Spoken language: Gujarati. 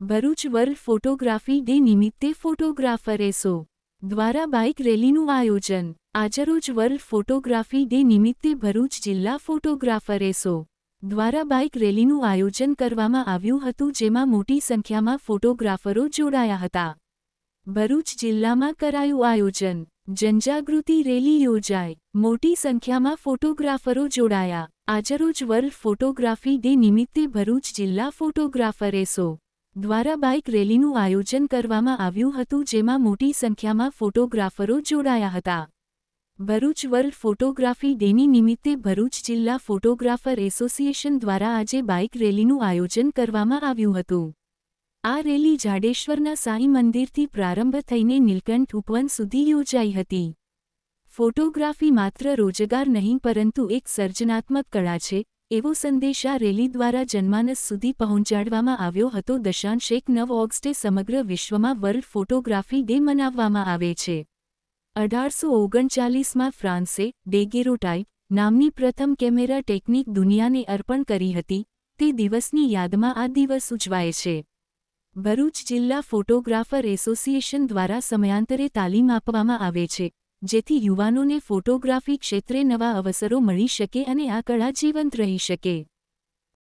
ભરૂચ વર્લ્ડ ફોટોગ્રાફી ડે નિમિત્તે ફોટોગ્રાફર એસો દ્વારા બાઇક રેલીનું આયોજન. આજરોજ વર્લ્ડ ફોટોગ્રાફી ડે નિમિત્તે ભરૂચ જિલ્લા ફોટોગ્રાફર એસો દ્વારા બાઇક રેલીનું આયોજન કરવામાં આવ્યું હતું, જેમાં મોટી સંખ્યામાં ફોટોગ્રાફરો જોડાયા હતા. ભરૂચ જિલ્લામાં કરાયું આયોજન. જનજાગૃતિ રેલી યોજાઈ. મોટી સંખ્યામાં ફોટોગ્રાફરો જોડાયા. આજરોજ વર્લ્ડ ફોટોગ્રાફી ડે નિમિત્તે ભરૂચ જિલ્લા ફોટોગ્રાફર એસો દ્વારા બાઇક રેલીનું આયોજન કરવામાં આવ્યું હતું જેમાં મોટી સંખ્યામાં ફોટોગ્રાફરો જોડાયા હતા. ભરૂચ વર્લ્ડ ફોટોગ્રાફી ડેની નિમિત્તે ભરૂચ જિલ્લા ફોટોગ્રાફર એસોસિએશન દ્વારા આજે બાઇક રેલીનું આયોજન કરવામાં આવ્યું હતું. આ રેલી જાડેશ્વરના સાંઈ મંદિરથી પ્રારંભ થઈને નીલકંઠ ઉપવન સુધી યોજાઈ હતી. ફોટોગ્રાફી માત્ર રોજગાર નહીં, પરંતુ એક સર્જનાત્મક કળા છે એવો સંદેશ આ રેલી દ્વારા જનમાનસ સુધી પહોંચાડવામાં આવ્યો હતો. દશાંશ એક નવ ઓગસ્ટે સમગ્ર વિશ્વમાં વર્લ્ડ ફોટોગ્રાફી ડે મનાવવામાં આવે છે. અઢારસો ઓગણચાલીસમાં ફ્રાન્સે ડેગેરોટાઇપ નામની પ્રથમ કેમેરા ટેકનિક દુનિયાને અર્પણ કરી હતી. તે દિવસની યાદમાં આ દિવસ ઉજવાય છે. ભરૂચ જિલ્લા ફોટોગ્રાફર એસોસિએશન દ્વારા સમયાંતરે તાલીમ આપવામાં આવે છે. જેથી યુવાનોને ફોટોગ્રાફી ક્ષેત્રે નવા અવસરો મળી શકે અને આ કળા જીવંત રહી શકે.